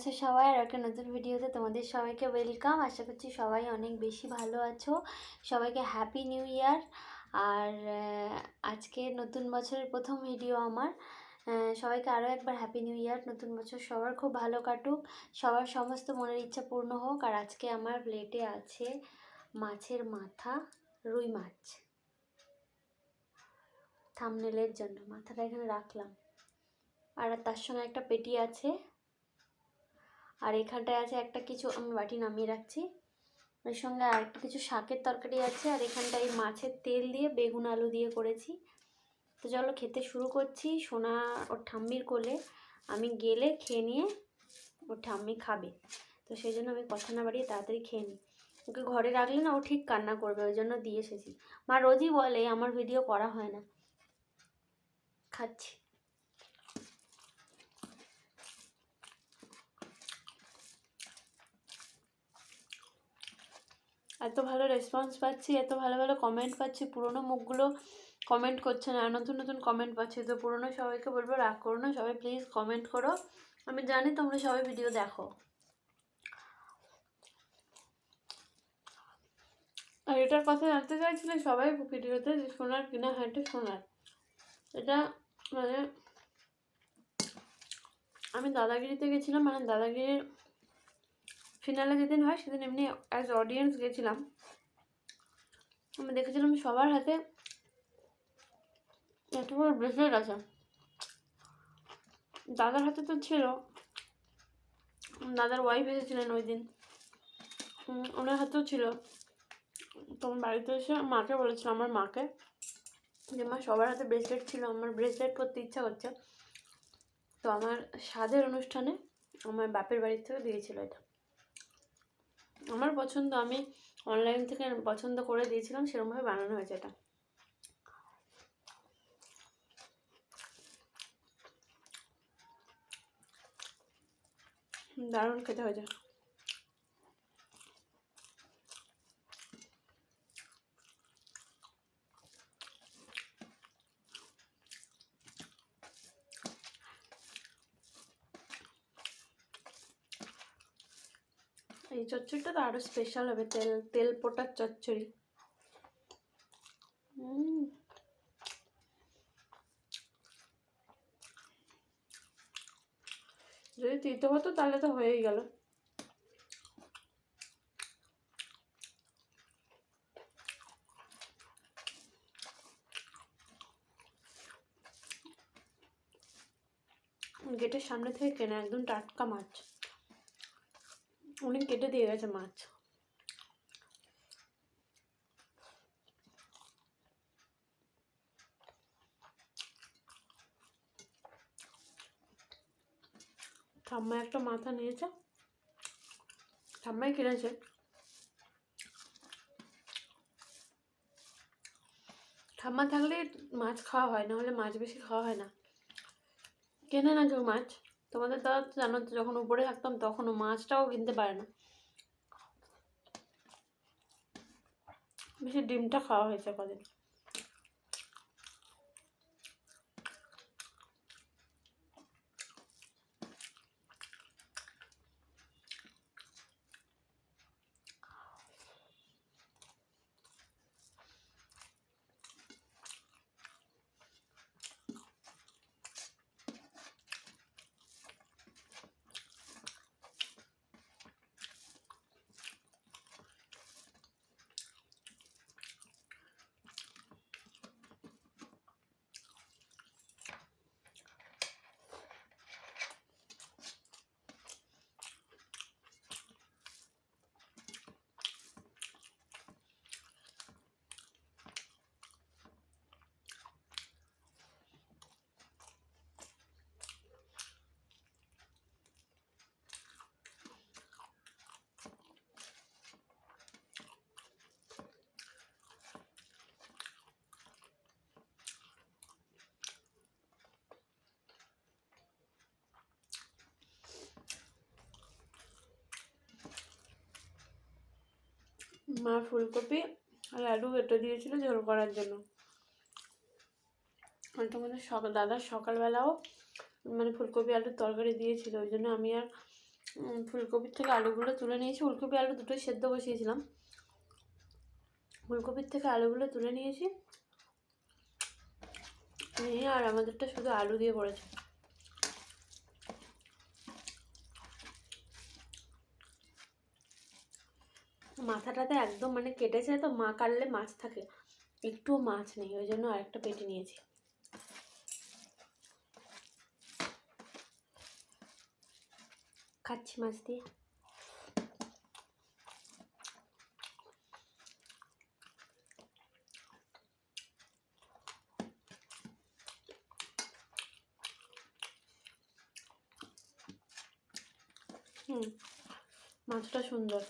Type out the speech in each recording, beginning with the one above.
আছো সবাই? আর একটা নতুন ভিডিওতে তোমাদের সবাইকে ওয়েলকাম আশা করছি সবাই অনেক বেশি ভালো আছো। সবাইকে হ্যাপি নিউ ইয়ার আর আজকে নতুন বছরের প্রথম ভিডিও আমার। সবাইকে আরও একবার হ্যাপি নিউ ইয়ার নতুন বছর সবার খুব ভালো কাটুক। সবার সমস্ত মনের ইচ্ছা পূর্ণ হোক। আর আজকে আমার প্লেটে আছে মাছের মাথা, রুই মাছ। থামনেলের জন্য। মাথাটা এখানে রাখলাম। আর তার সঙ্গে একটা পেটি আছে। আর এখানটায় আছে একটা কিছু, আমি বাটি নামিয়ে রাখছি। এর সঙ্গে আর একটা কিছু শাকের তরকারি আছে, আর এখানটায় মাছের তেল দিয়ে বেগুন আলু দিয়ে করেছি। তো চলো খেতে শুরু করছি, সোনা ওর ঠাম্মির কোলে। আমি গেলে খেয়ে নিয়ে ওর ঠাম্মি খাবে। তো সেই জন্য আমি কথা না বাড়িয়ে তাড়াতাড়ি খেয়ে নিই। ওকে ঘরে রাখলে না ও ঠিক কান্না করবে, ওই জন্য দিয়ে এসেছি। মা রোজই বলে, আমার ভিডিও করা হয় না। খাচ্ছি। এত ভালো রেসপন্স পাচ্ছি, এত ভালো ভালো কমেন্ট পাচ্ছি, পুরনো মুখগুলো কমেন্ট করছে না নতুন নতুন কমেন্ট পাচ্ছি। তো পুরনো সবাইকে বলব রাগ করো না, সবাই প্লিজ কমেন্ট করো। আমি জানি তোমরা সবাই ভিডিও দেখো। আর এটার কথা জানতে চাইছিলে, সবাই ভিডিওতে যে সোনার কিনা হ্যান্ডে সোনার এটা মানে আমি দাদাগিরিতে গেছিলাম মানে দাদাগিরির ফিনালে যেদিন হয়, সেদিন এমনি অ্যাজ অডিয়েন্স গেছিলাম। আমি দেখেছিলাম সবার হাতে এত বড় ব্রেসলেট আছে। দাদার হাতে তো ছিল। দাদার ওয়াইফ এসেছিলেন ওই দিন ওনার হাতেও ছিল। তোমার বাড়িতে এসে মাকে বলেছিলাম আমার মাকে, যে মা, সবার হাতে ব্রেসলেট ছিল, আমার ব্রেসলেট পরতে ইচ্ছা করছে। তো আমার স্বাদের অনুষ্ঠানে আমার বাপের বাড়ির থেকে দিয়েছিল এটা। আমার পছন্দ, আমি অনলাইন থেকে পছন্দ করে দিয়েছিলাম, সেরকমভাবে বানানো হয়েছে এটা। দারুণ খেতে হয়েছে। এই চচ্চড়িটা তো আরও স্পেশাল হবে, তেল তেল পোটার চচ্চড়ি। যদি তিতো হতো তাহলে তো হয়েই গেল। গেটের সামনে থেকে কেনা একদম টাটকা মাছ। উনি কেটে দিয়ে গেছে মাছ। ঠাম্মা একটা মাথা নিয়েছে। ঠাম্মাই কিনেছে। ঠাম্মা থাকলে মাছ খাওয়া হয়, না হলে মাছ বেশি খাওয়া হয় না। কেনে না কেউ মাছ। তোমাদের দাদা তো জানো যখন উপরে থাকতাম তখনও মাছটাও কিনতে পারে না। বেশি ডিমটা খাওয়া হয়েছে কদিন। মা ফুলকপি আর আলু কেটে দিয়েছিল ঝোল করার জন্য। তোমাদের সকাল দাদা সকালবেলাও মানে ফুলকপি আলুর তরকারি দিয়েছিল, ওই জন্য আমি আর ফুলকপির থেকে আলুগুলো তুলে নিয়েছি। ফুলকপি আলু দুটোই সেদ্ধ বসিয়েছিলাম। ফুলকপির থেকে আলুগুলো তুলে নিয়েছি। নিয়ে আর আমাদেরটা শুধু আলু দিয়ে করেছে। মাথাটাতে একদম মানে কেটেছে তো, মা কাটলে মাছ থাকে। একটুও মাছ নেই, ওই জন্য আরেকটা পেটে নিয়েছি। খাচ্ছি মাছ দিয়ে। হুম, মাছটা সুন্দর।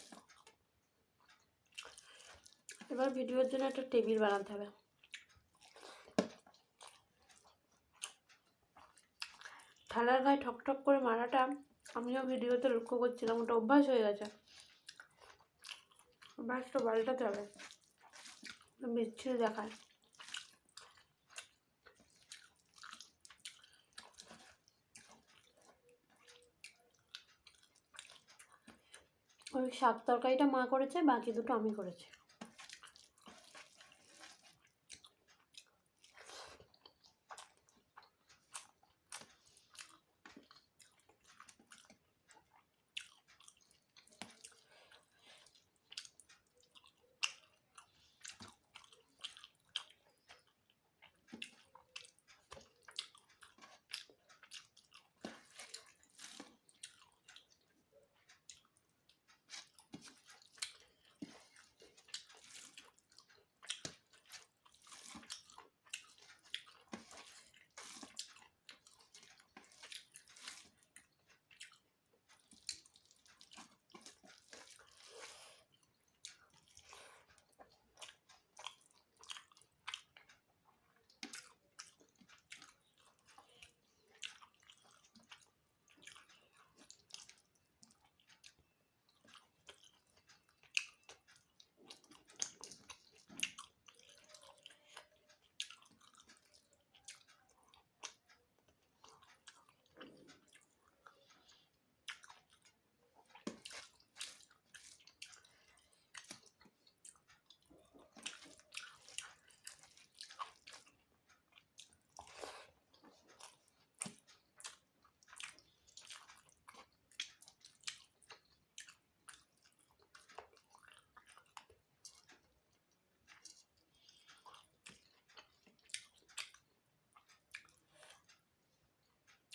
এবার ভিডিওর জন্য একটা টেবিল বানাতে হবে। থালার গায়ে ঠক ঠক করে মারাটা আমিও ভিডিওতে লক্ষ্য করছিলাম, ওটা অভ্যাস হয়ে গেছে। অভ্যাসটা পাল্টাতে হবে। বিচ্ছিরি দেখায়। ওই শাক তরকারিটা মা করেছে, বাকি দুটো আমি করেছি।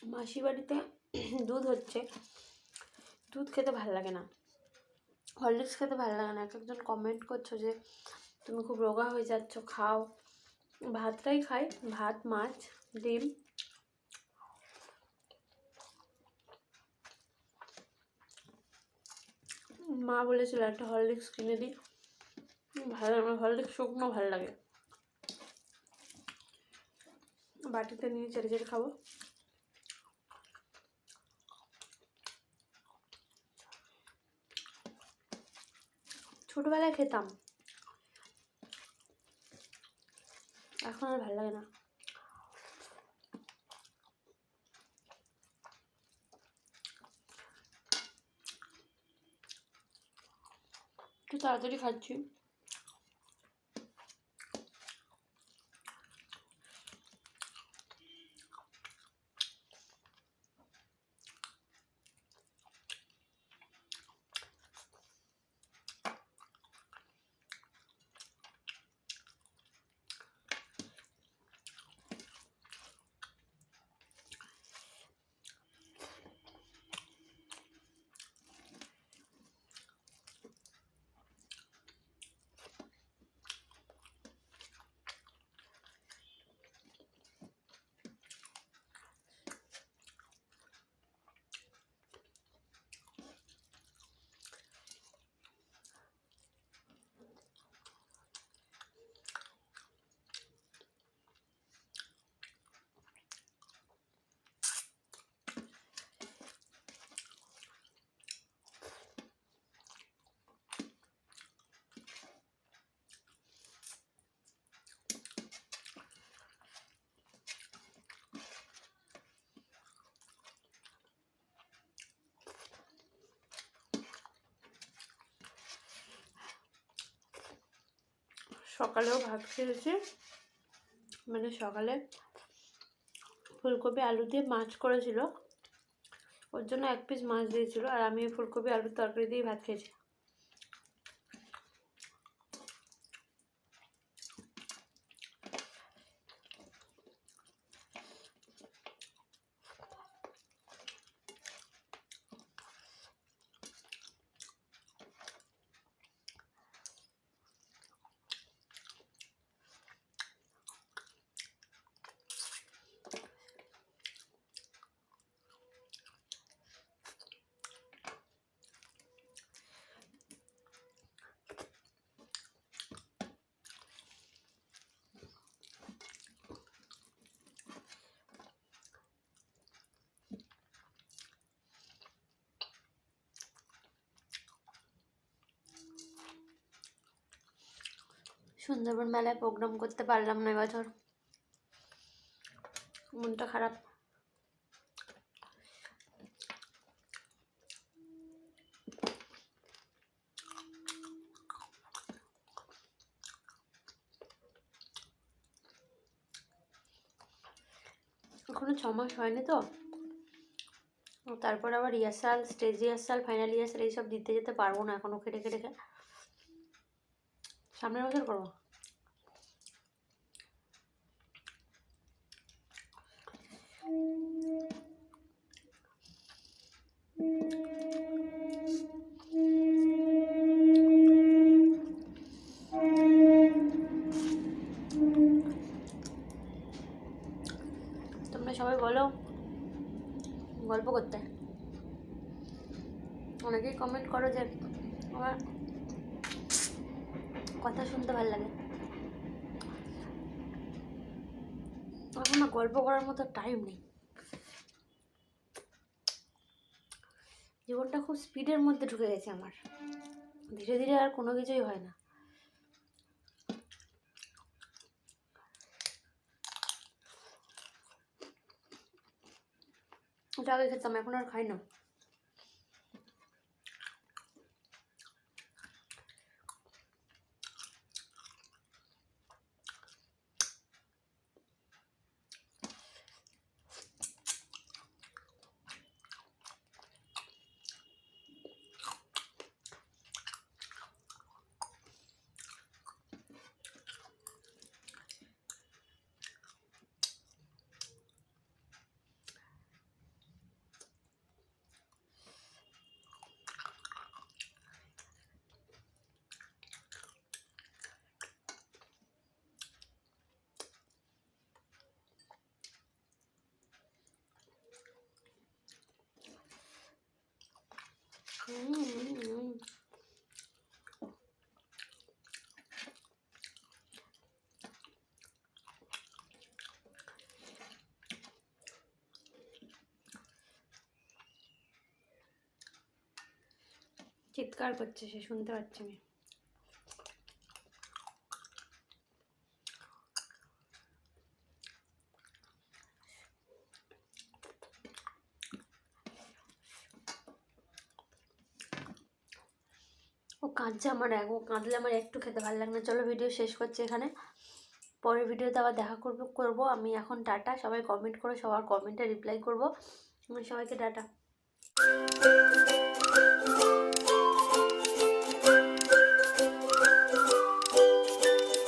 মাসি বাড়িতে দুধ হচ্ছে। দুধ খেতে ভালো লাগে না। হরলিক্স খেতে ভালো লাগে না। এক একজন কমেন্ট করছ যে, তুমি খুব রোগা হয়ে যাচ্ছ, খাও। ভাতটাই খাই। ভাত, মাছ, ডিম। মা বলেছিল একটা হরলিক্স কিনে দিই। ভালো আমার হরলিক্স শুকনো ভালো লাগে। বাটিতে নিয়ে চেড়ে চেড়ে খাব। ছোটবেলায় খেতাম। এখন আর ভালো লাগে না। তাড়াতাড়ি খাচ্ছি। সকালেও ভাত খেয়েছি। মানে সকালে ফুলকপি আলু দিয়ে মাছ করেছিল। ওর জন্য এক পিস মাছ দিয়েছিল। আর আমি ফুলকপি, আলুর তরকারি দিয়ে ভাত খেয়েছি। সুন্দরবন মেলায় প্রোগ্রাম করতে পারলাম না এবছর। মনটা খারাপ। এখনও ছ মাস হয়নি তো। তারপর আবার rehearsal stage rehearsal final rehearsal এইসব দিতে যেতে পারব না এখনও কেটে কেটে সামনের বছর করব। তোমরা সবাই বলো গল্প করতে। অনেকেই কমেন্ট করো যে আমার কথা শুনতে ভালো লাগে। এখন না গল্প করার মতো টাইম নেই। জীবনটা খুব স্পিডের মধ্যে ঢুকে গেছে আমার। ধীরে ধীরে আর কোনো কিছুই হয় না। ওটা আগে খেতাম এখন আর খাই না। চিৎকার করছে সে শুনতে পাচ্ছে আমি। কাঁদছে আমার এক কাঁদলে আমার একটু খেতে ভালো লাগে না। চলো ভিডিও শেষ করছি এখানে। পরের ভিডিওতে আবার দেখা করব করব। আমি এখন টাটা। সবাই কমেন্ট করে, সবার কমেন্টে রিপ্লাই করব। সবাইকে টাটা।